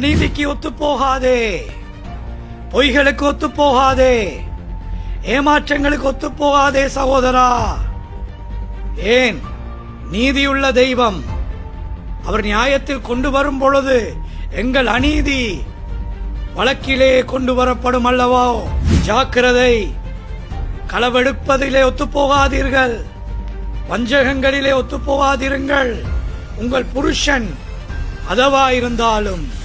நீதிக்கு ஒத்து போகாதே பொய்களுக்கு ஒத்து போகாதே ஏமாற்றங்களுக்கு ஒத்து போகாதே சகோதரா. ஏன்? நீதியுள்ள தெய்வம். அவர் நியாயத்தில் கொண்டு வரும் பொழுது எங்கள் அநீதி வழக்கிலே கொண்டு வரப்படும் அல்லவோ? ஜாக்கிரதை. களவெடுப்பதிலே ஒத்துப்போகாதீர்கள். வஞ்சகங்களிலே ஒத்துப்போகாதிருங்கள். உங்கள் புருஷன் அதவா இருந்தாலும்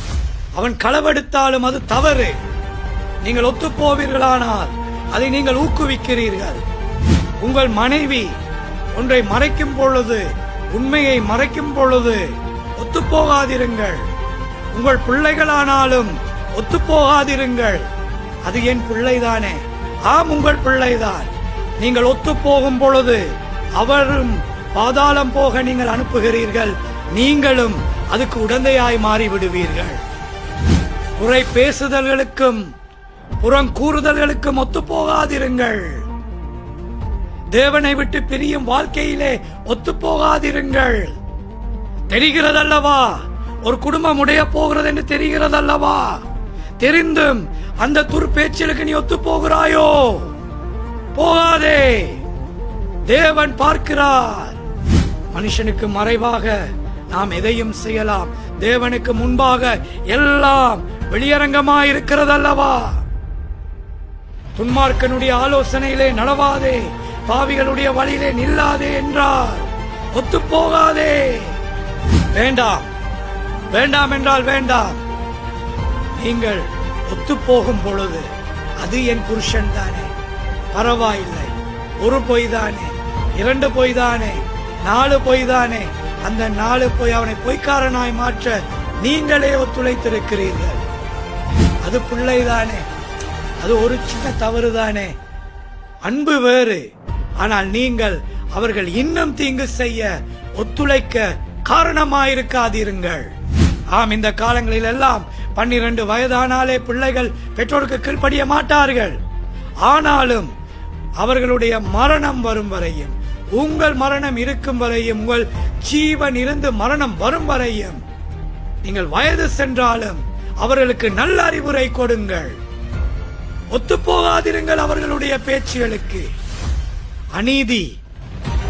அவன் களவெடுத்தாலும் அது தவறு. நீங்கள் ஒத்துப்போவீர்களானால் அதை நீங்கள் ஊக்குவிக்கிறீர்கள். உங்கள் மனைவி ஒன்றை மறைக்கும் பொழுது உண்மையை மறைக்கும் பொழுது ஒத்துப்போகாதிருங்கள். உங்கள் பிள்ளைகளானாலும் ஒத்துப்போகாதிருங்கள். அது என் பிள்ளைதானே? ஆம் உங்கள் பிள்ளைதான். நீங்கள் ஒத்துப்போகும் பொழுது அவரும் பாதாளம் போக நீங்கள் அனுப்புகிறீர்கள். நீங்களும் அதுக்கு உடந்தையாய் மாறிவிடுவீர்கள். குறை பேசுதல்களுக்கும் புறம் கூறுதல்களுக்கும் ஒத்துப்போகாதிருங்கள். தேவனை விட்டு பிரியும் வாழ்க்கையிலே ஒத்துப்போகாதிருங்கள். தெரிகிறதல்லவா? ஒரு குடும்பம் உடைய போகிறது என்று தெரிகிறதல்லவா? தெரிந்தும் அந்த துர்பேச்சலுக்கு நீ ஒத்து போகிறாயோ போகாதே. தேவன் பார்க்கிறார். மனுஷனுக்கு மறைவாக நாம் எதையும் செய்யலாம். தேவனுக்கு முன்பாக எல்லாம் வெளியரங்கமா இருக்கிறதல்லவா துன்மார்க்கனுடைய ஆலோசனையிலே நடவாதே பாவிகளுடைய வழியிலே நில்லாதே என்றார். ஒத்து போகாதே வேண்டாம் வேண்டாம் என்றால் வேண்டாம். நீங்கள் ஒத்து போகும் பொழுது அது என் புருஷன் தானே. பரவாயில்லை ஒரு பொய் தானே இரண்டு பொய் தானே நாலு பொய் தானே. அந்த நாலு பொய் அவனை பொய்க்காரனாய் மாற்ற நீங்களே ஒத்துழைத்திருக்கிறீர்கள். அது பிள்ளைதானே? அது ஒரு சின்ன தவறு தானே அன்பு வேறு. ஆனால் நீங்கள் அவர்கள் இன்னும் தீங்கு செய்ய ஒத்துழைக்க காரணமாயிருக்காதீருங்கள். ஆம் இந்த காலங்களில் எல்லாம் பன்னிரண்டு வயதானாலே பிள்ளைகள் பெற்றோருக்கு கீழ்ப்படிய மாட்டார்கள். ஆனாலும் அவர்களுடைய மரணம் வரும் வரையும் உங்கள் மரணம் இருக்கும் வரையும் உங்கள் ஜீவன் இருந்து மரணம் வரும் வரையும் நீங்கள் வயது சென்றாலும் அவர்களுக்கு நல்ல அறிவுரை கொடுங்கள். ஒத்துப்போகாதிருங்கள் அவர்களுடைய பேச்சுகளுக்கு. அநீதி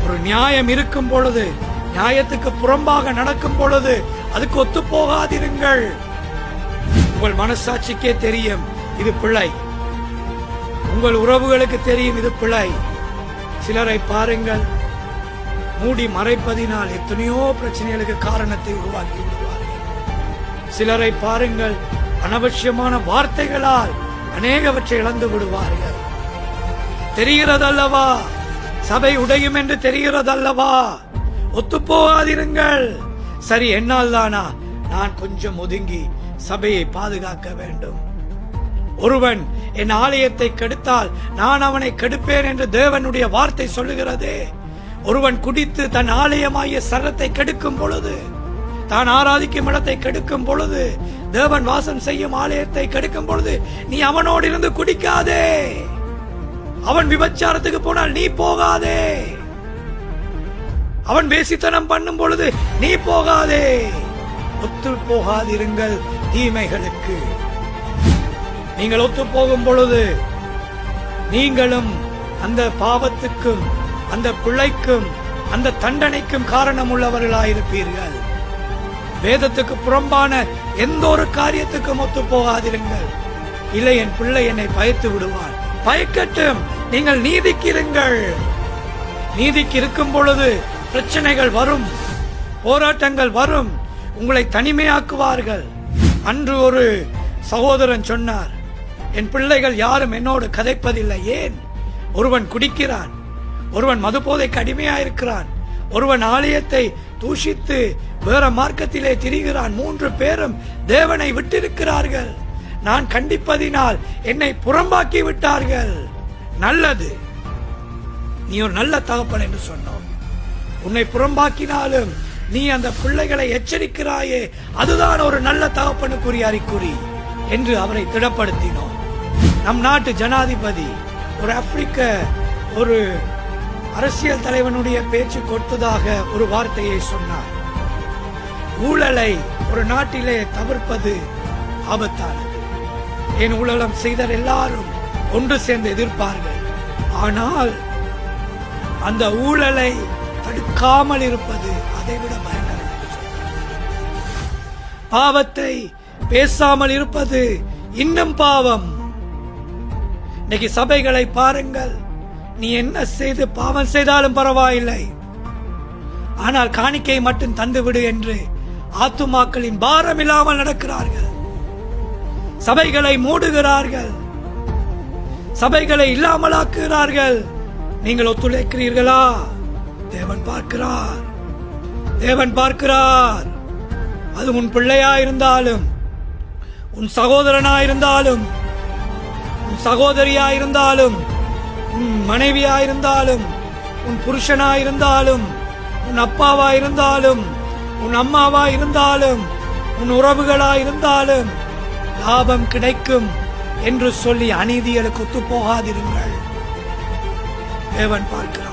ஒரு நியாயம் இருக்கும் பொழுது நியாயத்துக்கு புறம்பாக நடக்கும் பொழுது அதுக்கு ஒத்து போகாதிருங்கள் உங்கள் மனசாட்சிக்கே தெரியும் இது பிழை. உங்கள் உறவுகளுக்கு தெரியும் இது பிழை. சிலரை பாருங்கள் மூடி மறைப்பதினால் எத்தனையோ பிரச்சனைகளுக்கு காரணத்தை உருவாக்கி சிலரை பாருங்கள் அனவசியமான வார்த்தைகளால் அநேகவற்றை இழந்து விடுவார்கள். தெரிகிறதல்லவா? சபை உடையும் என்று தெரிகிறதல்லவா? ஒத்துப்போகாதிருங்கள். சரி என்னால் தானா நான் கொஞ்சம் ஒதுங்கி சபையை பாதுகாக்க வேண்டும். ஒருவன் என் ஆலயத்தை கெடுத்தால் நான் அவனை கெடுப்பேன் என்று தேவனுடைய வார்த்தை சொல்லுகிறதே. ஒருவன் குடித்து தன் ஆலயமாகிய சரத்தை கெடுக்கும் பொழுது தான் ஆராதிக்கும் இடத்தை கெடுக்கும் பொழுது தேவன் வாசம் செய்யும் ஆலயத்தை கெடுக்கும் பொழுது நீ அவனோடு இருந்து குடிக்காதே. அவன் விபச்சாரத்துக்கு போனால் நீ போகாதே. அவன் பேசித்தனம் பண்ணும் பொழுது நீ போகாதே. ஒத்து போகாதிருங்கள் தீமைகளுக்கு. நீங்கள் ஒத்து போகும் பொழுது நீங்களும் அந்த பாவத்துக்கும் அந்த பிள்ளைக்கும் அந்த தண்டனைக்கும் காரணம் உள்ளவர்களாயிருப்பீர்கள் வேதத்துக்கு புறம்பான எந்த ஒரு காரியத்துக்கும் ஒத்து போகாதிருங்கள் இல்லை என் பிள்ளை என்னை பயத்து விடுவான். பயக்கட்டும் நீங்கள் நீதிக்கு இருங்கள் நீதிக்கு இருக்கும் பொழுது பிரச்சனைகள் வரும் போராட்டங்கள் வரும் உங்களை தனிமையாக்குவார்கள். அன்று ஒரு சகோதரன் சொன்னார் என் பிள்ளைகள் யாரும் என்னோடு கதைப்பதில்லை ஏன்? ஒருவன் குடிக்கிறான் ஒருவன் மதுபோதைக்கு அடிமையாயிருக்கிறான் ஒருவன் ஆலயத்தை தூஷித்து வேற மார்க்கத்திலே திரிகிறான். மூன்று பேரும் தேவனை விட்டிருக்கிறார்கள். நான் கண்டிப்பதினால் என்னை புறம்பாக்கி விட்டார்கள். நல்லது. நீ ஒரு நல்ல தகப்பன் என்று சொன்னோம். உன்னை புறம்பாக்கினாலும் நீ அந்த பிள்ளைகளை எச்சரிக்கிறாயே. அதுதான் ஒரு நல்ல தகப்பனுக்குரிய அறிகுறி என்று அவரை திடப்படுத்தினோம். நம் நாட்டு ஜனாதிபதி ஒரு ஆப்பிரிக்க ஒரு அரசியல் தலைவனுடைய பேச்சு கொடுத்ததாக ஒரு வார்த்தையை சொன்னார். ஊழலை ஒரு நாட்டிலே தவிர்ப்பது ஆபத்தானது. என் ஊழலம் செய்தர் எல்லாரும் ஒன்று சேர்ந்து எதிர்ப்பார்கள். ஆனால் அந்த ஊழலை தடுக்காமல் இருப்பது அதைவிட பயங்கரம் பாவத்தை பேசாமல் இருப்பது இன்னும் பாவம். இன்னைக்கு சபைகளை பாருங்கள். நீ என்ன செய்து பாவம் செய்தாலும் பரவாயில்லை. ஆனால் காணிக்கை மட்டும் தந்துவிடு என்று ஆத்துமாக்களின் பாரம் இல்லாமல் நடக்கிறார்கள். சபைகளை மூடுகிறார்கள். சபைகளை இல்லாமலாக்குகிறார்கள். நீங்கள் ஒத்துழைக்கிறீர்களா? தேவன் பார்க்கிறார். தேவன் பார்க்கிறார். அது உன் பிள்ளையா இருந்தாலும் உன் சகோதரனா இருந்தாலும் உன் சகோதரியா இருந்தாலும் உன் மனைவியா இருந்தாலும் உன் புருஷனா இருந்தாலும் உன் அப்பாவா இருந்தாலும் உன் அம்மாவா இருந்தாலும் உன் உறவுகளா இருந்தாலும் லாபம் கிடைக்கும் என்று சொல்லி அநீதிகளுக்கு ஒத்து போகாதிருங்கள் தேவன் பார்க்கிறார்.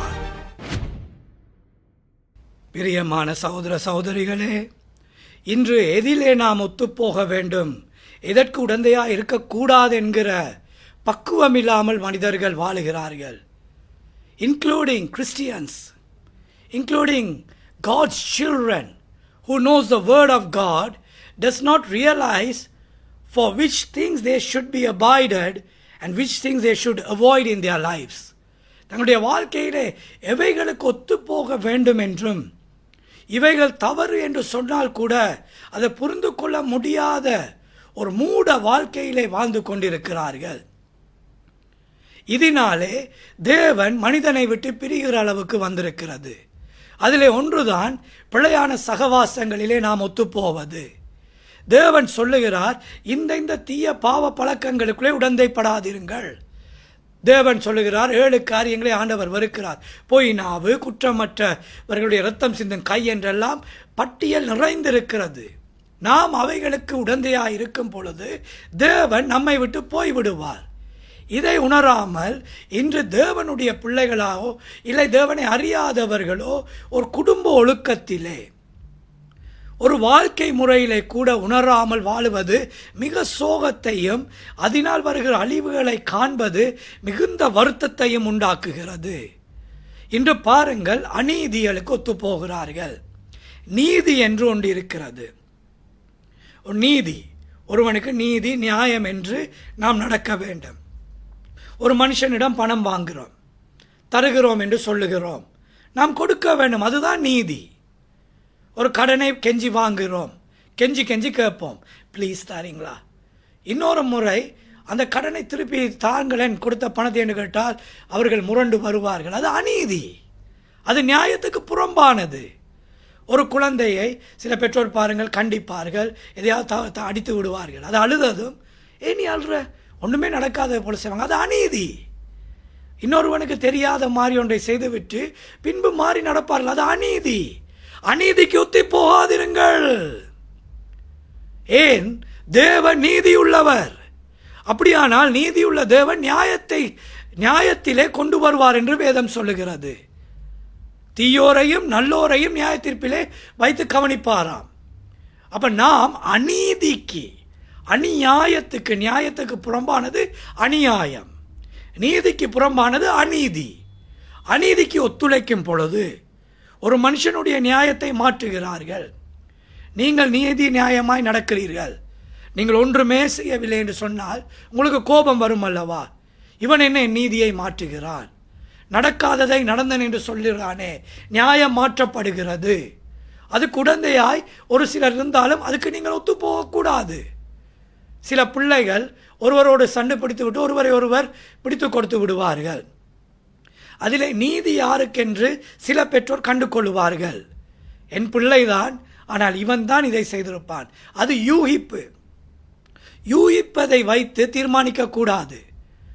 பிரியமான சகோதர சகோதரிகளே இன்று எதிலே நாம் ஒத்துப்போக வேண்டும். எதற்கு உடந்தையா இருக்கக்கூடாது என்கிற பக்குவம் இல்லாமல் மனிதர்கள் வாழுகிறார்கள் including Christians including God's children who knows the word of God does not realize for which things they should be avoided and which things they should avoid in their lifes தங்களுடைய வாழ்க்கையிலே எவைகளுக்கு ஒத்துப்போக வேண்டும் என்றும் இவைகள் தவறு என்று சொன்னால் கூட அதை புரிந்து கொள்ள முடியாத ஒரு மூட வாழ்க்கையிலே வாழ்ந்து கொண்டிருக்கிறார்கள். இதனாலே தேவன் மனிதனை விட்டு பிரிகிற அளவுக்கு வந்திருக்கிறது. அதிலே ஒன்றுதான் பிழையான சகவாசங்களிலே நாம் ஒத்துப்போவது. தேவன் சொல்லுகிறார் இந்த இந்த தீய பாவ பழக்கங்களுக்குள்ளே உடந்தைப்படாதிருங்கள். தேவன் சொல்லுகிறார் ஏழு காரியங்களை ஆண்டவர் வெறுக்கிறார். பொய் நாவு குற்றமற்றவர்களுடைய ரத்தம் சிந்தும் கை என்றெல்லாம் பட்டியல் நிறைந்திருக்கிறது. நாம் அவைகளுக்கு உடந்தையாக இருக்கும் பொழுது தேவன் நம்மை விட்டு போய்விடுவார். இதை உணராமல் இன்று தேவனுடைய பிள்ளைகளாகோ இல்லை தேவனை அறியாதவர்களோ ஒரு குடும்ப ஒழுக்கத்திலே ஒரு வாழ்க்கை முறையிலே கூட உணராமல் வாழுவது மிக சோகத்தையும் அதனால் வருகிற அழிவுகளை காண்பது மிகுந்த வருத்தத்தையும் உண்டாக்குகிறது. இன்று பாருங்கள் அநீதிகளுக்கு ஒத்துப்போகிறார்கள். நீதி என்று ஒன்று இருக்கிறது. ஒரு நீதி ஒருவனுக்கு நீதி நியாயம் என்று நாம் நடக்க வேண்டும். ஒரு மனுஷனிடம் பணம் வாங்குகிறோம் தருகிறோம் என்று சொல்லுகிறோம். நாம் கொடுக்க வேண்டும். அதுதான் நீதி. ஒரு கடனை கெஞ்சி வாங்குகிறோம் கெஞ்சி கெஞ்சி கேட்போம். ப்ளீஸ் தாரீங்களா? இன்னொரு முறை அந்த கடனை திருப்பி தாங்களேன் கொடுத்த பணத்தை என்று கேட்டால் அவர்கள் முரண்டு வருவார்கள். அது அநீதி. அது நியாயத்துக்கு புறம்பானது. ஒரு குழந்தையை சில பெற்றோர் பாருங்கள் கண்டிப்பார்கள். எதையாவது அடித்து விடுவார்கள். அது அழுததும் ஏ நீ அழுற. ஒன்றுமே நடக்காத போல செய்வாங்க. அது அநீதி. இன்னொருவனுக்கு தெரியாத மாதிரி ஒன்றை செய்துவிட்டு பின்பு மாறி நடப்பார்கள். அது அநீதி. அநீதிக்கு ஒத்தி போகாதிருங்கள். ஏன்? தேவன் நீதி உள்ளவர் அப்படியானால் நீதியுள்ள தேவன் நியாயத்தை நியாயத்திலே கொண்டு வருவார் என்று வேதம் சொல்லுகிறது. தீயோரையும் நல்லோரையும் நியாயத்தீர்ப்பிலே வைத்து கவனிப்பாராம். அப்ப நாம் அநீதிக்கு அநியாயத்துக்கு நியாயத்துக்கு புறம்பானது அநியாயம். நீதிக்கு புறம்பானது அநீதி. அநீதிக்கு ஒத்துழைக்கும் பொழுது ஒரு மனுஷனுடைய நியாயத்தை மாற்றுகிறார்கள். நீங்கள் நீதி நியாயமாய் நடக்கிறீர்கள். நீங்கள் ஒன்றுமே செய்யவில்லை என்று சொன்னால் உங்களுக்கு கோபம் வரும் அல்லவா? இவன் என்ன நீதியை மாற்றுகிறான். நடக்காததை நடந்தன் என்று சொல்லுகிறானே. நியாயம் மாற்றப்படுகிறது. அது குழந்தையாய் ஒரு சிலர் இருந்தாலும் அதுக்கு நீங்கள் ஒத்து போகக்கூடாது சில பிள்ளைகள் ஒருவரோடு சண்டை பிடித்து விட்டு ஒருவரை ஒருவர் பிடித்து கொடுத்து விடுவார்கள். அதிலே நீதி யாருக்கென்று சில பெற்றோர் கண்டு கொள்ளுவார்கள் என் பிள்ளைதான் ஆனால் இவன் தான் இதை செய்திருப்பான். அது யூகிப்பு. யூகிப்பதை வைத்து தீர்மானிக்கக்கூடாது.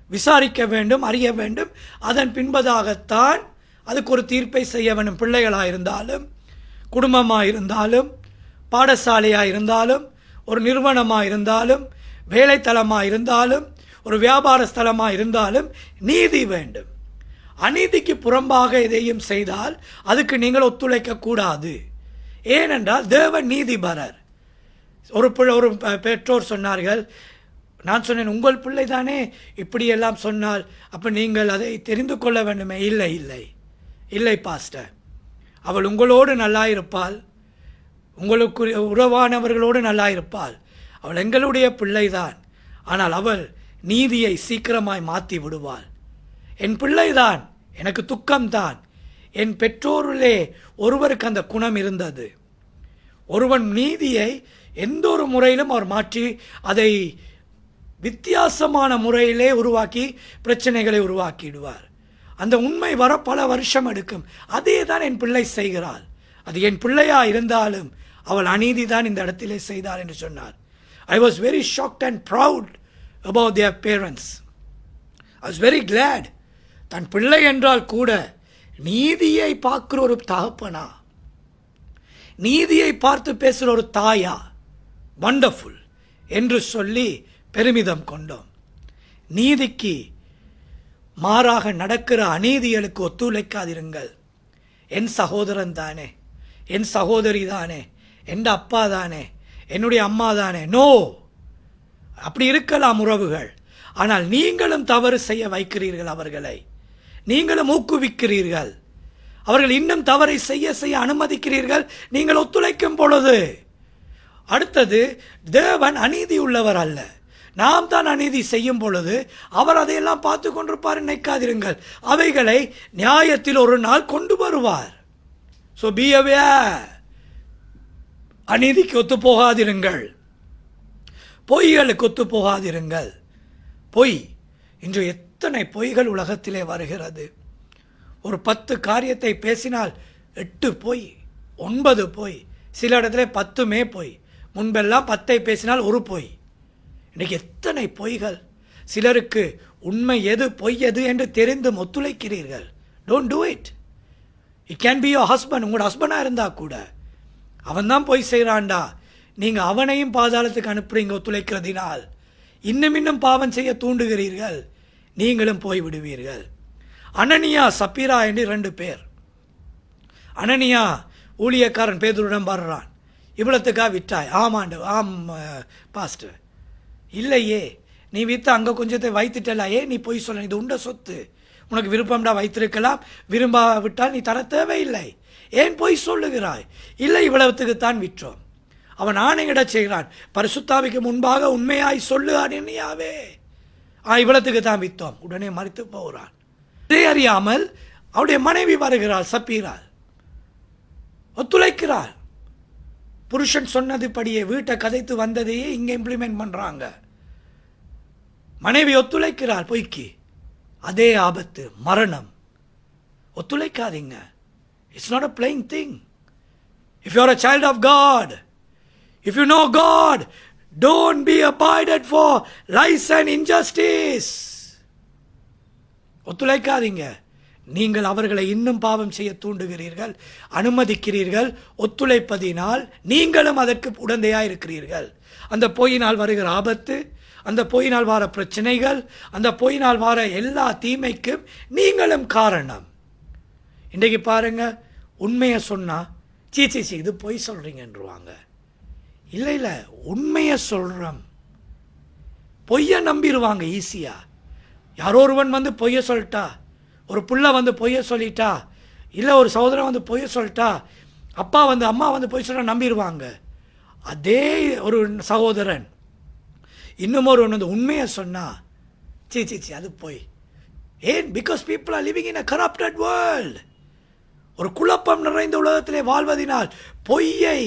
விசாரிக்க வேண்டும் அறிய வேண்டும். அதன் பின்பதாகத்தான் அதுக்கு ஒரு தீர்ப்பை செய்ய வேண்டும். பிள்ளைகளாக இருந்தாலும் குடும்பமாக இருந்தாலும் பாடசாலையாக இருந்தாலும் ஒரு நிறுவனமாக இருந்தாலும் வேலைத்தலமாக இருந்தாலும் ஒரு வியாபார ஸ்தலமாக இருந்தாலும் நீதி வேண்டும். அநீதிக்கு புறம்பாக எதையும் செய்தால் அதுக்கு நீங்கள் ஒத்துழைக்க கூடாது. ஏனென்றால் தேவ நீதிபரர். ஒரு பிள்ளை ஒரு பெற்றோர் சொன்னார்கள் நான் சொன்னேன் உங்கள் பிள்ளை தானே? இப்படியெல்லாம் சொன்னால் அப்போ நீங்கள் அதை தெரிந்து கொள்ள வேண்டுமே? இல்லை இல்லை. இல்லை பாஸ்டர். அவள் உங்களோடு நல்லா இருப்பாள். உங்களுக்கு உறவானவர்களோடு நல்லா இருப்பாள். அவள் எங்களுடைய பிள்ளைதான். ஆனால் அவள் நீதியை சீக்கிரமாய் மாற்றி விடுவாள். என் பிள்ளைதான் எனக்கு துக்கம்தான். என் பெற்றோரிலே ஒருவருக்கு அந்த குணம் இருந்தது. ஒருவன் நீதியை எந்த ஒரு முறையிலும் அவர் மாற்றி அதை வித்தியாசமான முறையிலே உருவாக்கி பிரச்சனைகளை உருவாக்கிடுவார். அந்த உண்மை வர பல வருஷம் எடுக்கும். அதே தான் என் பிள்ளை செய்கிறாள். அது என் பிள்ளையா இருந்தாலும் அவள் அநீதி தான் இந்த இடத்திலே செய்தாள் என்று சொன்னார். I was very shocked and proud about their parents. I was very glad தன் பிள்ளை என்றால் கூட நீதியை பார்க்குற ஒரு தகப்பனா? நீதியை பார்த்து பேசுகிற ஒரு தாயா? வண்டர்ஃபுல் என்று சொல்லி பெருமிதம் கொண்டோம். நீதிக்கு மாறாக நடக்கிற அநீதிகளுக்கு ஒத்துழைக்காதிருங்கள். என் சகோதரன் தானே என் சகோதரி தானே என் அப்பா தானே என்னுடைய அம்மா தானே? நோ அப்படி இருக்கலாம் உறவுகள். ஆனால் நீங்களும் தவறு செய்ய வைக்கிறீர்கள் அவர்களை. நீங்களும் ஊக்குவிக்கிறீர்கள். அவர்கள் இன்னும் தவறை செய்ய செய்ய அனுமதிக்கிறீர்கள். நீங்கள் ஒத்துழைக்கும் பொழுது. அடுத்தது தேவன் அநீதி உள்ளவர் அல்ல. நாம் தான் அநீதி செய்யும் பொழுது அவர் அதையெல்லாம் பார்த்து கொண்டிருப்பார் நினைக்காதிருங்கள். அவைகளை நியாயத்தில் ஒரு நாள் கொண்டு வருவார். ஸோ பி அநீதிக்கு ஒத்து போகாதிருங்கள் பொய்களுக்கு ஒத்து போகாதிருங்கள் பொய் இன்று எத்தனை பொய்கள் உலகத்திலே வருகிறது. ஒரு பத்து காரியத்தை பேசினால் எட்டு பொய் ஒன்பது பொய் சில இடத்துல பத்துமே பொய் முன்பெல்லாம் பத்தை பேசினால் ஒரு பொய். இன்றைக்கி எத்தனை பொய்கள்? சிலருக்கு உண்மை எது பொய் எது என்று தெரிந்து ஒத்துழைக்கிறீர்கள் don't do it it can be your husband உங்களோட ஹஸ்பண்டாக இருந்தால் கூட அவன் தான் பொய் செய்கிறான்டா நீங்கள் அவனையும் பாதாளத்துக்கு அனுப்புறீங்க ஒத்துழைக்கிறதினால். இன்னும் இன்னும் பாவம் செய்ய தூண்டுகிறீர்கள். நீங்களும் போய் விடுவீர்கள். அனனியா சப்பீரா என்று ரெண்டு பேர். அனனியா ஊழியக்காரன் பேதுருடன் வர்றான் இவ்வளோத்துக்கா விட்டாய்? ஆமாண்டு ஆம் பாஸ்டர். இல்லையே நீ வித்து அங்கே கொஞ்சத்தை வைத்துட்டலையே நீ போய் சொல்ல இது உண்ட சொத்து. உனக்கு விருப்பம்டா வைத்திருக்கலாம். விரும்பா விட்டால் நீ தர தேவையில்லை. ஏன் போய் சொல்லுகிறாய்? இல்லை இவ்வளவுத்துக்குத்தான் விற்றோம். அவன் ஆணையிடச் செய்கிறான். பரிசுத்தாவிக்கு முன்பாக உண்மையாய் சொல்லு அனனியாவே ஆ இவ்வளத்துக்கு தான் வித்தோம் உடனே மறித்து போகிறான். இதை அறியாமல் அவருடைய மனைவி வருகிறாள் சப்பீராள் ஒத்துழைக்கிறாள். புருஷன் சொன்னதுபடியே வீட்டை கதைத்து வந்ததையே இங்கே இம்ப்ளிமெண்ட் பண்ணுறாங்க மனைவி ஒத்துழைக்கிறாள் பொய்க்கு. அதே ஆபத்து மரணம். ஒத்துழைக்காதீங்க. It's not a playing thing if you are a child of God if you know God don't be avoided for lies and injustice ஒத்துழைக்காதீங்க. நீங்கள் அவர்களை இன்னும் பாவம் செய்ய தூண்டுகிறீர்கள் அனுமதிக்கிறீர்கள் ஒத்துழைப்பதினால் நீங்களும் அதற்கு உடந்தையாக இருக்கிறீர்கள் அந்த பொய்யினால் வருகிற ஆபத்து அந்த பொய்யினால் வர பிரச்சனைகள் அந்த பொய்யினால் வர எல்லா தீமைக்கும் நீங்களும் காரணம். இன்றைக்கு பாருங்கள் உண்மையை சொன்னால் சீ சீ சீ இது பொய் சொல்கிறீங்கன்றுவாங்க இல்லை இல்லை உண்மையை சொல்கிறோம் பொய்யை நம்பிடுவாங்க ஈஸியாக யாரோ ஒருவன் வந்து பொய்யை சொல்லிட்டா ஒரு புள்ள வந்து பொய்யை சொல்லிட்டா இல்லை ஒரு சகோதரன் வந்து பொய்யை சொல்லிட்டா அப்பா வந்து அம்மா வந்து பொய் சொல்ல நம்பிடுவாங்க அதே ஒரு சகோதரன் இன்னும் ஒரு வந்து உண்மையை சொன்னால் சீ சீ சீ அது பொய். ஏன்? Because people are living in a corrupted world ஒரு குழப்பம் நிறைந்த உலகத்திலே வாழ்வதினால் பொய்யை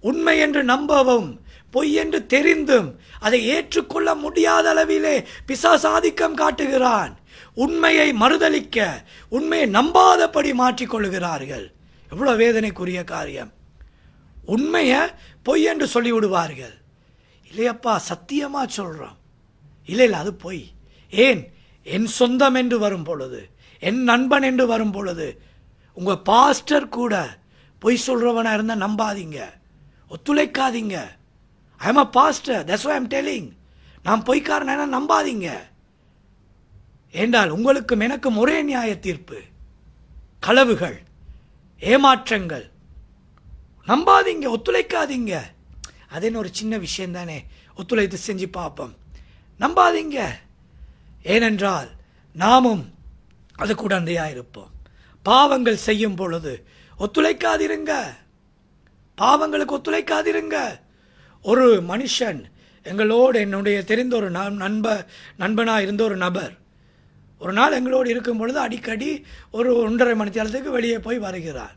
உண்மை என்று நம்பவும் பொய் என்று தெரிந்தும் அதை ஏற்றுக்கொள்ள முடியாத அளவிலே பிசாசாதிக்கம் காட்டுகிறான். உண்மையை மறுதலிக்க உண்மையை நம்பாதபடி மாற்றிக்கொள்கிறார்கள் எவ்வளோ வேதனைக்குரிய காரியம். உண்மையை பொய் என்று சொல்லி விடுவார்கள் இல்லையப்பா சத்தியமாக சொல்கிறோம் இல்லை இல்லை அது பொய். ஏன்? என் சொந்தம் என்று வரும் பொழுது என் நண்பன் என்று வரும் பொழுது உங்கள் பாஸ்டர் கூட பொய் சொல்கிறவனாக இருந்தால் நம்பாதீங்க. ஒத்துழைக்காதீங்க. I am a pastor that's I am telling நான் பொய்க்காரனா நம்பாதீங்க. ஏண்டால் உங்களுக்கும் எனக்கும் ஒரே நியாய தீர்ப்பு. களவுகள் ஏமாற்றங்கள். நம்பாதீங்க ஒத்துழைக்காதீங்க. அதேன்னு ஒரு சின்ன விஷயம் தானே. ஒத்துழைத்து செஞ்சு பார்ப்போம். நம்பாதீங்க. ஏனென்றால் நாமும் அது கூட இருப்போம். பாவங்கள் செய்யும் பொழுது ஒத்துழைக்காதிருங்க. பாவங்களுக்கு ஒத்துழைக்காதிருங்க. ஒரு மனுஷன் எங்களோடு என்னுடைய தெரிந்த ஒரு நண்ப நண்பனாக இருந்த ஒரு நபர் ஒரு நாள் எங்களோடு இருக்கும் பொழுது அடிக்கடி ஒரு ஒன்றரை மணி நேரத்துக்கு வெளியே போய் வருகிறார்.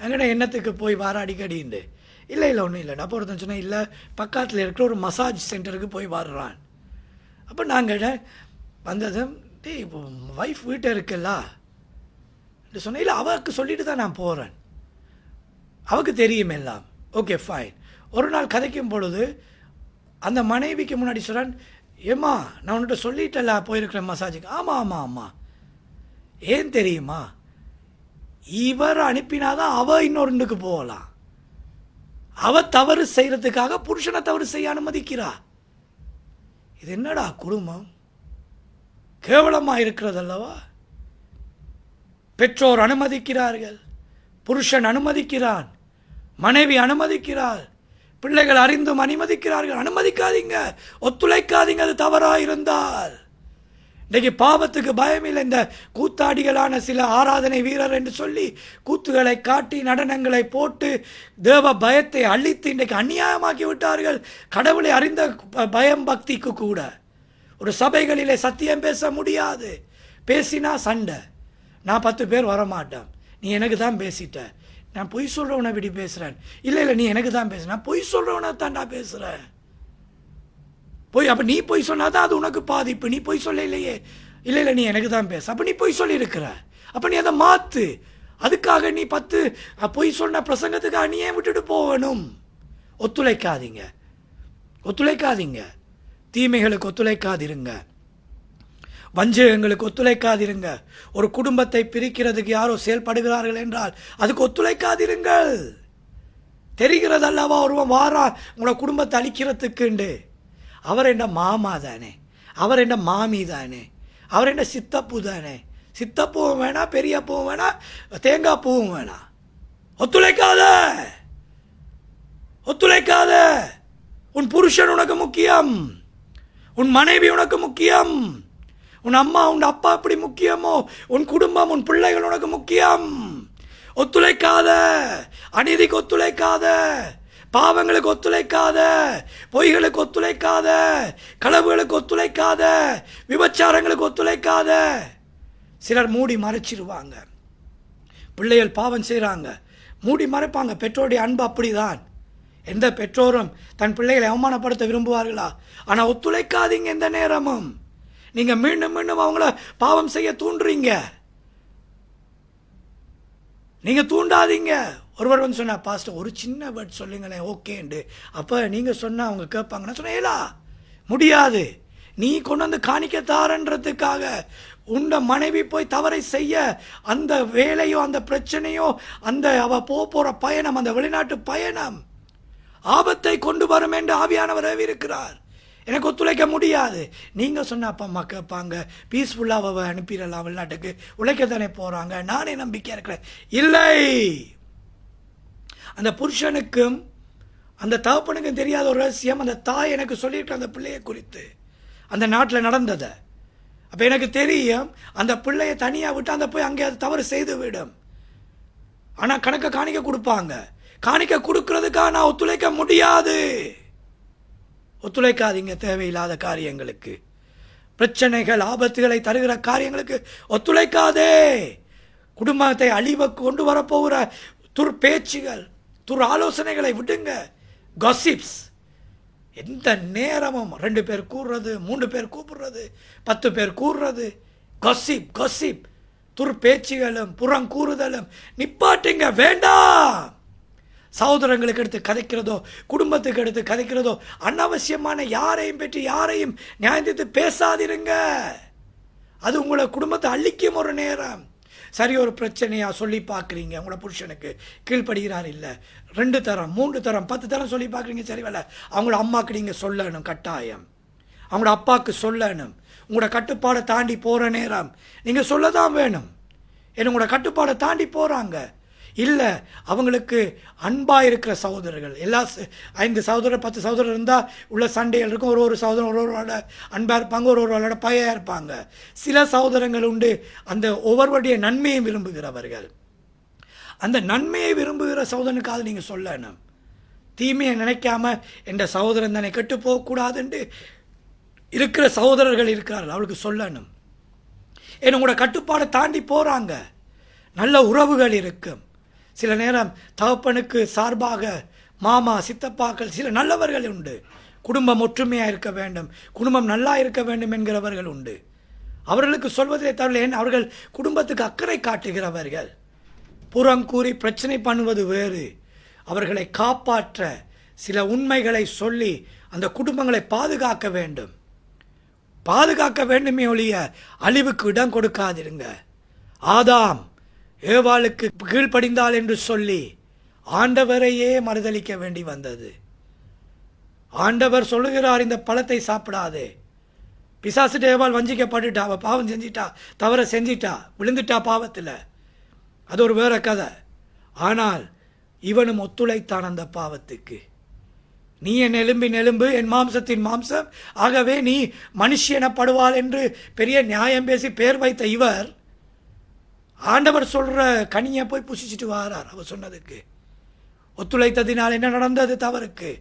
அங்கே எண்ணத்துக்கு போய் வர அடிக்கடின்னு இல்லை இல்லை ஒன்றும் இல்லை. நான் ஒருத்தன் சொன்னேன் இல்லை பக்கத்தில் இருக்கிற ஒரு மசாஜ் சென்டருக்கு போய் வர்றான் அப்போ நாங்கள் வந்ததும் டேய் இப்போ ஒய்ஃப் வீட்டை இருக்குல்ல என்று சொன்னையில் அவருக்கு சொல்லிட்டு தான் நான் போகிறேன் அவருக்கு தெரியும் எல்லாம். ஓகே ஃபைன் ஒரு நாள் கதைக்கும் பொழுது அந்த மனைவிக்கு முன்னாடி சொல்கிறேன் ஏம்மா நான் உன்கிட்ட சொல்லிட்டல போயிருக்கிறேன் மசாஜுக்கு. ஆமாம் ஆமாம் ஆமாம் ஏன் தெரியுமா? இவர் அனுப்பினாதான் அவ இன்னொருண்டுக்கு போகலாம். அவ தவறு செய்கிறதுக்காக புருஷனை தவறு செய்ய அனுமதிக்கிறா. இது என்னடா குடும்பம்? கேவலமாக இருக்கிறதல்லவா பெற்றோர் அனுமதிக்கிறார்கள் புருஷன் அனுமதிக்கிறான் மனைவி அனுமதிக்கிறாள் பிள்ளைகள் அறிந்தும் அனுமதிக்கிறார்கள் அனுமதிக்காதீங்க ஒத்துழைக்காதீங்க அது தவறாக இருந்தால். இன்றைக்கு பாவத்துக்கு பயமில்லை இந்த கூத்தாடிகளான சில ஆராதனை வீரர் என்று சொல்லி கூத்துகளை காட்டி நடனங்களை போட்டு தேவ பயத்தை அழித்து இன்றைக்கு அநியாயமாக்கி விட்டார்கள். கடவுளை அறிந்த பயம் பக்திக்கு கூட. ஒரு சபைகளிலே சத்தியம் பேச முடியாது. பேசினா சண்டை. நான் பத்து பேர் வரமாட்டேன். நீ எனக்கு தான் பேசிட்ட. நான் பொய் சொல்கிறவனை இப்படி பேசுகிறேன் இல்லை இல்லை நீ எனக்கு தான் பேசுற. நான் பொய் சொல்கிறவனை தான் நான் பேசுகிறேன் போய் அப்போ நீ போய் சொன்னாதான் அது உனக்கு பாதிப்பு. நீ போய் சொல்ல இல்லையே இல்லை இல்லை நீ எனக்கு தான் பேச. அப்போ நீ போய் சொல்லியிருக்கிற. அப்போ நீ அதை மாற்று அதுக்காக நீ பத்து பொய் சொன்ன பிரசங்கத்துக்காக நீ ஏன் விட்டுட்டு போகணும்? ஒத்துழைக்காதீங்க. ஒத்துழைக்காதீங்க. தீமைகளுக்கு ஒத்துழைக்காதிருங்க. வஞ்சகங்களுக்கு ஒத்துழைக்காதிருங்க. ஒரு குடும்பத்தை பிரிக்கிறதுக்கு யாரோ செயல்படுகிறார்கள் என்றால் அதுக்கு ஒத்துழைக்காதிருங்கள். தெரிகிறது அல்லவா ஒருவன் வாரா உங்களை குடும்பத்தை அழிக்கிறதுக்குண்டு அவர் என்ன மாமா தானே? அவர் என்ன மாமி தானே? அவர் என்ன சித்தப்பு தானே? சித்தப்பூவும் வேணாம் பெரியப்பூவும் வேணாம் தேங்காய் பூவும் வேணாம் ஒத்துழைக்காத! ஒத்துழைக்காத! உன் புருஷன் உனக்கு முக்கியம். உன் மனைவி உனக்கு முக்கியம். உன் அம்மா உன் அப்பா எப்படி முக்கியமோ? உன் குடும்பம் உன் பிள்ளைகள் உனக்கு முக்கியம். ஒத்துழைக்காத. அநீதிக்கு ஒத்துழைக்காத. பாவங்களுக்கு ஒத்துழைக்காத. பொய்களுக்கு ஒத்துழைக்காத. களவுகளுக்கு ஒத்துழைக்காத. விபச்சாரங்களுக்கு ஒத்துழைக்காத. சிலர் மூடி மறைச்சிருவாங்க. பிள்ளைகள் பாவம் செய்கிறாங்க மூடி மறைப்பாங்க. பெற்றோருடைய அன்பு அப்படிதான். எந்த பெற்றோரும் தன் பிள்ளைகளை அவமானப்படுத்த விரும்புவார்களா? ஆனால் ஒத்துழைக்காதீங்க எந்த நேரமும். நீங்க மீண்டும் மீண்டும் அவங்கள பாவம் செய்ய தூண்டுறீங்க. நீங்க தூண்டாதீங்க. ஒருவர் வந்து சொன்னா பாஸ்டர் ஒரு சின்ன வேர்ட் சொல்லுங்களேன் ஓகேண்டு அப்போ நீங்கள் சொன்னால் அவங்க கேட்பாங்கன்னா சொன்னேலா முடியாது. நீ கொண்டு வந்து காணிக்க தாரன்றதுக்காக உண்ட மனைவி போய் தவறை செய்ய அந்த வேலையோ அந்த பிரச்சனையோ அந்த அவ போக போகிற பயணம் அந்த வெளிநாட்டு பயணம் ஆபத்தை கொண்டு வரும் என்று ஆவியானவர் இருக்கிறார் எனக்கு ஒத்துழைக்க முடியாது. நீங்கள் சொன்ன அப்பா அம்மா கேட்பாங்க பீஸ்ஃபுல்லாக அவ அனுப்பிடலாம் வெளிநாட்டுக்கு. உழைக்கத்தானே போகிறாங்க நானே நம்பிக்கை இருக்கிறேன். இல்லை. அந்த புருஷனுக்கும் அந்த தகப்பனுக்கும் தெரியாத ஒரு ரகசியம் அந்த தாய் எனக்கு சொல்லியிருக்க அந்த பிள்ளையை குறித்து. அந்த நாட்டில் நடந்ததை. அப்போ எனக்கு தெரியும் அந்த பிள்ளையை தனியாக விட்டு அந்த போய் அங்கே அது தவறு செய்து விடும் ஆனால் கணக்கை காணிக்க கொடுப்பாங்க. காணிக்க கொடுக்கறதுக்காக நான் ஒத்துழைக்க முடியாது. ஒத்துழைக்காதீங்க தேவையில்லாத காரியங்களுக்கு. பிரச்சனைகள் ஆபத்துகளை தருகிற காரியங்களுக்கு ஒத்துழைக்காதே. குடும்பத்தை அழிவுக்கு கொண்டு வரப்போகிற துர் பேச்சுகள் துர் ஆலோசனைகளை விடுங்க. கசிப்ஸ் எந்த நேரமும் ரெண்டு பேர் கூறுறது மூன்று பேர் கூப்பிடுறது பத்து பேர் கூறுறது. கசிப் கசிப் துர் பேச்சுகளும் புறங்கூறுதலும் நிப்பாட்டுங்க வேண்டாம். சகோதரங்களுக்கு எடுத்து கதைக்கிறதோ குடும்பத்துக்கு எடுத்து கதைக்கிறதோ அனாவசியமான யாரையும் பற்றி யாரையும் நியாயத்து பேசாதிருங்க. அது உங்களை குடும்பத்தை அழிக்கும் ஒரு நேரம். சரி ஒரு பிரச்சனையாக சொல்லி பார்க்குறீங்க. உங்களோட புருஷனுக்கு கீழ்ப்படுகிறார் இல்லை. ரெண்டு தரம் மூன்று தரம் பத்து தரம் சொல்லி பார்க்குறீங்க. சரி வேலை அவங்களோட அம்மாக்கு நீங்கள் சொல்லணும் கட்டாயம். அவங்களோட அப்பாவுக்கு சொல்லணும். உங்களோட கட்டுப்பாடை தாண்டி போகிற நேரம். நீங்கள் சொல்ல தான் வேணும். ஏன்னா உங்களோட கட்டுப்பாடை தாண்டி போகிறாங்க இல்லை அவங்களுக்கு அன்பாக இருக்கிற சகோதரர்கள். எல்லா ஐந்து சகோதரர் பத்து சகோதரர் இருந்தால் உள்ள சண்டைகள் இருக்கும். ஒரு ஒரு சகோதரன் ஒரு ஒருவரோட அன்பாக இருப்பாங்க ஒரு ஒருவரோட பயாக இருப்பாங்க. சில சகோதரங்கள் உண்டு. அந்த ஒவ்வொருவருடைய நன்மையை விரும்புகிறவர்கள். அந்த நன்மையை விரும்புகிற சகோதரனுக்காக நீங்கள் சொல்லணும். தீமையை நினைக்காம என்ற சகோதரன் தானே கெட்டு போகக்கூடாதுன்ட்டு இருக்கிற சகோதரர்கள் இருக்கிறார்கள் அவளுக்கு சொல்லணும். என்னோட கட்டுப்பாடை தாண்டி போகிறாங்க நல்ல உறவுகள் இருக்கும். சில நேரம் தகப்பனுக்கு சார்பாக மாமா சித்தப்பாக்கள் சில நல்லவர்கள் உண்டு. குடும்பம் ஒற்றுமையாக இருக்க வேண்டும். குடும்பம் நல்லா இருக்க வேண்டும் என்கிறவர்கள் உண்டு. அவர்களுக்கு சொல்வதிலே தவிர ஏன்? அவர்கள் குடும்பத்துக்கு அக்கறை காட்டுகிறவர்கள். புறம் கூறி பிரச்சனை பண்ணுவது வேறு. அவர்களை காப்பாற்ற சில உண்மைகளை சொல்லி அந்த குடும்பங்களை பாதுகாக்க வேண்டும். பாதுகாக்க வேண்டுமே ஒழிய அழிவுக்கு இடம் கொடுக்காதிருங்க. ஆதாம் ஏவாளுக்கு கீழ்ப்படிந்தாள் என்று சொல்லி ஆண்டவரையே மறுதலிக்க வேண்டி வந்தது. ஆண்டவர் சொல்லுகிறார் இந்த பழத்தை சாப்பிடாதே. பிசாசு ஏவாள் வஞ்சிக்கப்பட்டுட்டா அவள் பாவம் செஞ்சிட்டா தவற செஞ்சிட்டா விழுந்துட்டா பாவத்தில். அது ஒரு வேற கதை. ஆனால் இவனும் ஒத்துழைத்தான் அந்த பாவத்துக்கு. நீ என் எலும்பின் எலும்பு என் மாம்சத்தின் மாம்சம். ஆகவே நீ மனுஷி எனப்படுவாள் என்று பெரிய நியாயம் பேசி பேர் வைத்த இவர் ஆண்டவர் சொல்கிற கனியை போய் புசிச்சிட்டு வாரார். அவர் சொன்னதுக்கு ஒத்துழைத்ததினால் என்ன நடந்தது தவறுக்கு?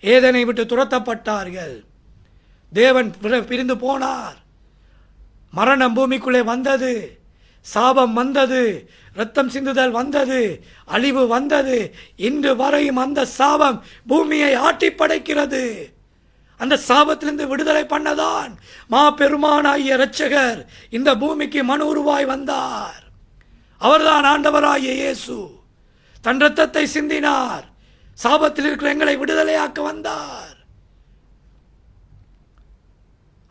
ஏதனை விட்டு துரத்தப்பட்டார்கள். தேவன் பிரிந்து போனார். மரணம் பூமிக்குள்ளே வந்தது. சாபம் வந்தது. ரத்தம் சிந்துதல் வந்தது. அழிவு வந்தது. இன்று வரையும் அந்த சாபம் பூமியை ஆட்டி படைக்கிறது அந்த சாபத்திலிருந்து விடுதலை பண்ணதான் மா பெருமானாகிய இரட்சகர் இந்த பூமிக்கு மனு உருவாய் வந்தார். அவர்தான் ஆண்டவராகிய இயேசு. தன் ரத்தத்தை சிந்தினார். சாபத்தில் இருக்கிற எங்களை விடுதலையாக்க வந்தார்.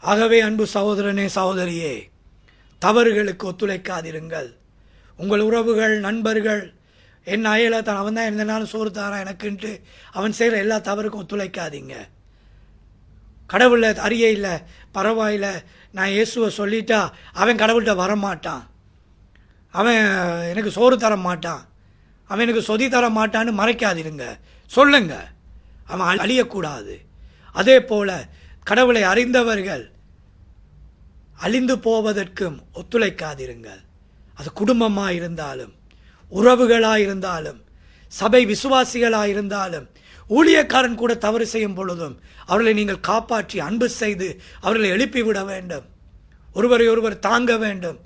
ஆகவே அன்பு சகோதரனே சகோதரியே தவறுகளுக்கு ஒத்துழைக்காதிருங்கள். உங்கள் உறவுகள் நண்பர்கள் என் அயல தான் அவன் தான் இருந்தனாலும் சோறு தாரான் எனக்குன்ட்டு அவன் செய்கிற எல்லா தவறுக்கும் ஒத்துழைக்காதீங்க. கடவுளை அறிய இல்லை பரவாயில்லை. நான் இயேசுவை சொல்லிட்டா அவன் கடவுள்கிட்ட வரமாட்டான். அவன் எனக்கு சோறு தர மாட்டான். அவன் எனக்கு சொதி தர மாட்டான்னு மறைக்காதிருங்க. சொல்லுங்க. அவன் அழி- அழியக்கூடாது. அதே போல் கடவுளை அறிந்தவர்கள் அழிந்து போவதற்கும் ஒத்துழைக்காதிருங்கள். அது குடும்பமாக இருந்தாலும் உறவுகளாக இருந்தாலும் சபை விசுவாசிகளாக இருந்தாலும் ஊழியக்காரன் கூட தவறு செய்யும் பொழுதும் அவர்களை நீங்கள் காப்பாற்றி அன்பு செய்து அவர்களை எழுப்பி விட வேண்டும். ஒருவரை ஒருவர் தாங்க வேண்டும்.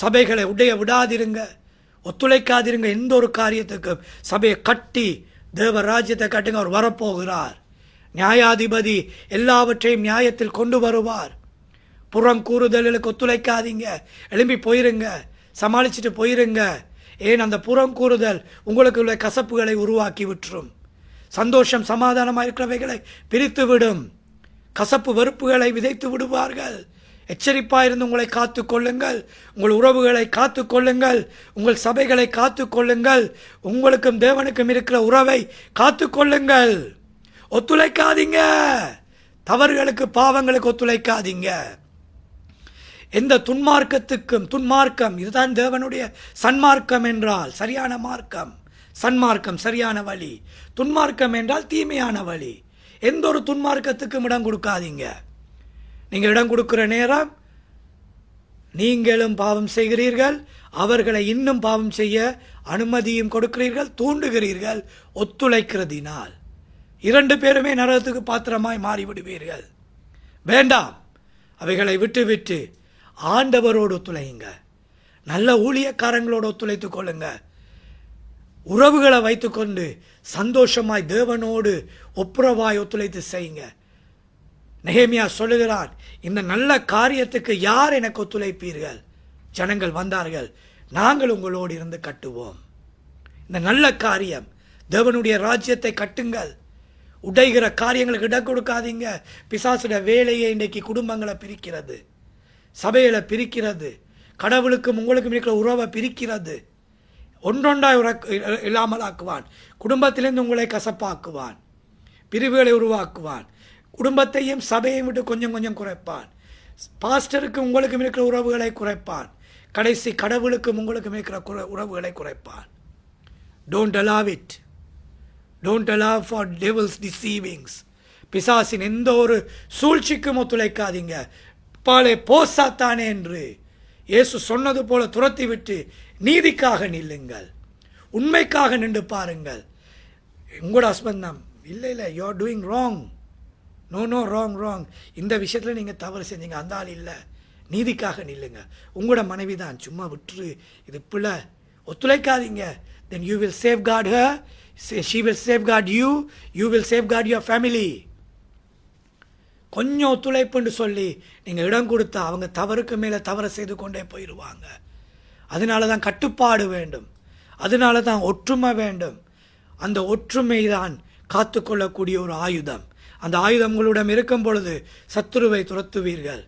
சபைகளை உடைய விடாதிருங்க ஒத்துழைக்காதிருங்க. எந்த ஒரு காரியத்துக்கும் சபையை கட்டி தேவ ராஜ்யத்தை கட்டுங்க. அவர் வரப்போகிறார். நியாயாதிபதி எல்லாவற்றையும் நியாயத்தில் கொண்டு வருவார். புறம் கூறுதலுக்கு ஒத்துழைக்காதீங்க. எழும்பி போயிருங்க. சமாளிச்சுட்டு போயிருங்க. ஏன் அந்த புறம் கூறுதல் உங்களுக்கு உள்ள கசப்புகளை உருவாக்கி விட்டுரும். சந்தோஷம் சமாதானமாக இருக்கிறவைகளை பிரித்து விடும் கசப்பு வெறுப்புகளை விதைத்து விடுவார்கள். எச்சரிப்பாக இருந்து உங்களை காத்து கொள்ளுங்கள் உங்கள் உறவுகளை காத்து கொள்ளுங்கள் உங்கள் சபைகளை காத்து கொள்ளுங்கள் உங்களுக்கும் தேவனுக்கும் இருக்கிற உறவை காத்து கொள்ளுங்கள் ஒத்துழைக்காதீங்க. தவறுகளுக்கு பாவங்களுக்கு ஒத்துழைக்காதீங்க. எந்த துன்மார்க்கத்துக்கும் துன்மார்க்கம் இதுதான் தேவனுடைய சன்மார்க்கம் என்றால் சரியான மார்க்கம். சன்மார்க்கம் சரியான வழி. துன்மார்க்கம் என்றால் தீமையான வழி. எந்த ஒரு துன்மார்க்கத்துக்கும் இடம் கொடுக்காதீங்க. நீங்கள் இடம் கொடுக்குற நேரம் நீங்களும் பாவம் செய்கிறீர்கள் அவர்களை இன்னும் பாவம் செய்ய அனுமதியும் கொடுக்கிறீர்கள் தூண்டுகிறீர்கள் ஒத்துழைக்கிறதினால். இரண்டு பேருமே நரகத்துக்கு பாத்திரமாய் மாறிவிடுவீர்கள். வேண்டாம் அவைகளை விட்டு விட்டு ஆண்டவரோடு ஒத்துழையுங்க. நல்ல ஊழியக்காரங்களோடு ஒத்துழைத்துக் கொள்ளுங்க. உறவுகளை வைத்துக்கொண்டு சந்தோஷமாய் தேவனோடு ஒப்புரவாய் ஒத்துழைத்து செய்யுங்க. நெகேமியா சொல்லுகிறான் இந்த நல்ல காரியத்துக்கு யார் எனக்கு ஒத்துழைப்பீர்கள்? ஜனங்கள் வந்தார்கள் நாங்கள் உங்களோடு இருந்து கட்டுவோம். இந்த நல்ல காரியம் தேவனுடைய ராஜ்யத்தை கட்டுங்கள். உடைகிற காரியங்களுக்கு இடம் கொடுக்காதீங்க. பிசாசுட வேலையை இன்றைக்கு குடும்பங்களை பிரிக்கிறது. சபைகளை பிரிக்கிறது. கடவுளுக்கும் உங்களுக்கும் இருக்கிற உறவை பிரிக்கிறது. ஒன்றொன்றாய் உறக் இல்லாமல் ஆக்குவான் குடும்பத்திலிருந்து உங்களை கசப்பாக்குவான். பிரிவுகளை உருவாக்குவான். குடும்பத்தையும் சபையையும் விட்டு கொஞ்சம் கொஞ்சம் குறைப்பான். பாஸ்டருக்கு உங்களுக்கும் இருக்கிற உறவுகளை குறைப்பான். கடைசி கடவுளுக்கும் உங்களுக்கும் இருக்கிற குறை உறவுகளை குறைப்பான். Don't allow it don't allow for devil's deceivings பிசாசின் எந்த ஒரு சூழ்ச்சிக்கும் ஒத்துழைக்காதீங்க. பாலே போசாத்தானே என்று. இயேசு சொன்னது போல துரத்தி விட்டு நீதிக்காக நில்லுங்கள். உண்மைக்காக நின்று பாருங்கள். உங்களோட ஹஸ்பண்ட் தான் இல்லை இல்லை you are doing wrong no no wrong wrong இந்த விஷயத்தில் நீங்கள் தவறு செஞ்சீங்க. அந்த ஆள் இல்லை. நீதிக்காக நில்லுங்க. உங்களோட மனைவி தான். சும்மா விட்டுரு. இது பிள்ளை. ஒத்துழைக்காதீங்க. Then you will safeguard uh she will safeguard you you will safeguard your family கொஞ்சம் ஒத்துழைப்புன்னு சொல்லி நீங்கள் இடம் கொடுத்தா அவங்க தவறுக்கு மேலே தவறை செய்து கொண்டே போயிடுவாங்க அதனால தான் கட்டுப்பாடு வேண்டும். அதனால தான் ஒற்றுமை வேண்டும். அந்த ஒற்றுமை தான் காத்துக்கொள்ளக்கூடிய ஒரு ஆயுதம். அந்த ஆயுதம் உங்களிடம் இருக்கும் பொழுது சத்துருவை துரத்துவீர்கள்.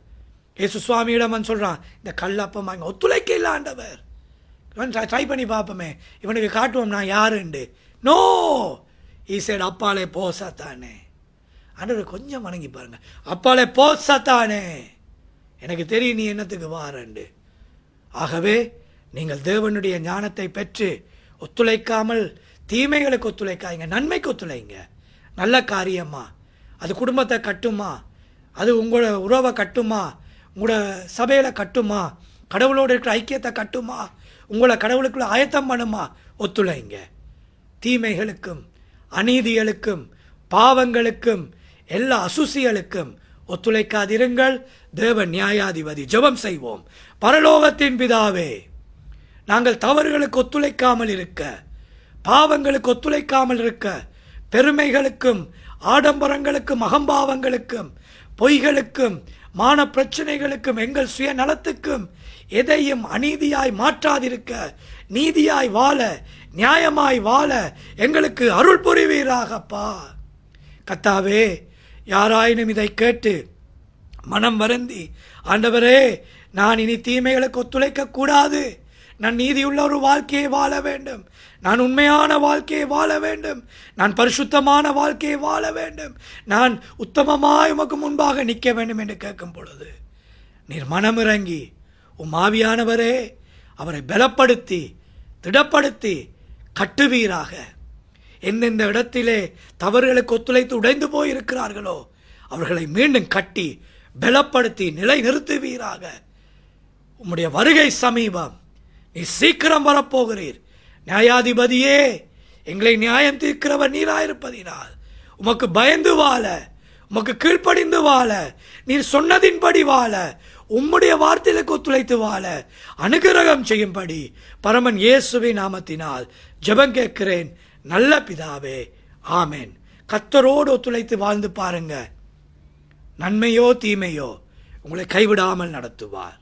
ஏசு சுவாமியிடம் வந்து சொல்கிறான் இந்த கல்லப்பம் வாங்க ஒத்துழைக்க இல்லை ஆண்டவர். இவன் ட்ரை பண்ணி பார்ப்போமே. இவனுக்கு காட்டுவோம் நான் யாருண்டு? நோ ஈ சைடு அப்பாலே போசாத்தானே ஆண்டவர் கொஞ்சம் வணங்கி பாருங்க. அப்பாலே போசாத்தானே எனக்கு தெரியும் நீ என்னத்துக்கு வாரண்டு? ஆகவே நீங்கள் தேவனுடைய ஞானத்தை பெற்று ஒத்துழைக்காமல் தீமைகளுக்கு ஒத்துழைக்காதீங்க நன்மைக்கு ஒத்துழைங்க. நல்ல காரியம்மா. அது குடும்பத்தை கட்டுமா? அது உங்களோட உறவை கட்டுமா? உங்களோட சபையில் கட்டுமா? கடவுளோடு இருக்கிற ஐக்கியத்தை கட்டுமா? உங்களை கடவுளுக்குள்ள ஆயத்தம் பண்ணுமா? ஒத்துழைங்க. தீமைகளுக்கும் அநீதிகளுக்கும் பாவங்களுக்கும் எல்லா அசுசிகளுக்கும் ஒத்துழைக்காதிருங்கள். தேவ நியாயாதிபதி ஜெபம் செய்வோம். பரலோகத்தின் பிதாவே நாங்கள் தவறுகளுக்கு ஒத்துழைக்காமல் இருக்க பாவங்களுக்கு ஒத்துழைக்காமல் இருக்க பெருமைகளுக்கும் ஆடம்பரங்களுக்கும் அகம்பாவங்களுக்கும் பொய்களுக்கும் மான பிரச்சனைகளுக்கும் எங்கள் சுயநலத்துக்கும் எதையும் அநீதியாய் மாற்றாதிருக்க நீதியாய் வாழ நியாயமாய் வாழ எங்களுக்கு அருள் புரிவீராகப்பா. கத்தாவே யாராயினும் இதை கேட்டு மனம் வருந்தி ஆண்டவரே நான் இனி தீமைகளுக்கு ஒத்துழைக்க கூடாது நான் நீதியுள்ள ஒரு வாழ்க்கையை வாழ வேண்டும். நான் உண்மையான வாழ்க்கையை வாழ வேண்டும். நான் பரிசுத்தமான வாழ்க்கையை வாழ வேண்டும். நான் உத்தமமாய் உமக்கு முன்பாக நிற்க வேண்டும் என்று கேட்கும் பொழுது நீர் மனமிறங்கி உம் ஆவியானவரே அவரை பலப்படுத்தி திடப்படுத்தி கட்டுவீராக. எந்தெந்த இடத்திலே தவறுகளுக்கு ஒத்துழைத்து உடைந்து போயிருக்கிறார்களோ அவர்களை மீண்டும் கட்டி பலப்படுத்தி நிலை நிறுத்துவீராக உம்முடைய வருகை சமீபம் நீ சீக்கிரம் வரப்போகிறீர். நியாயாதிபதியே எங்களை நியாயம் தீர்க்கிறவர் நீராயிருப்பதினால் உமக்கு பயந்து வாழ உமக்கு கீழ்ப்படிந்து வாழ நீர் சொன்னதின்படி வாழ உம்முடைய வார்த்தைகளுக்கு ஒத்துழைத்து வாழ அனுகிரகம் செய்யும்படி பரமன் இயேசுவை நாமத்தினால் ஜெபம் கேட்கிறேன். நல்ல பிதாவே ஆமேன். கத்தரோடு ஒத்துழைத்து வாழ்ந்து பாருங்க. நன்மையோ தீமையோ உங்களை கைவிடாமல் நடத்துவார்.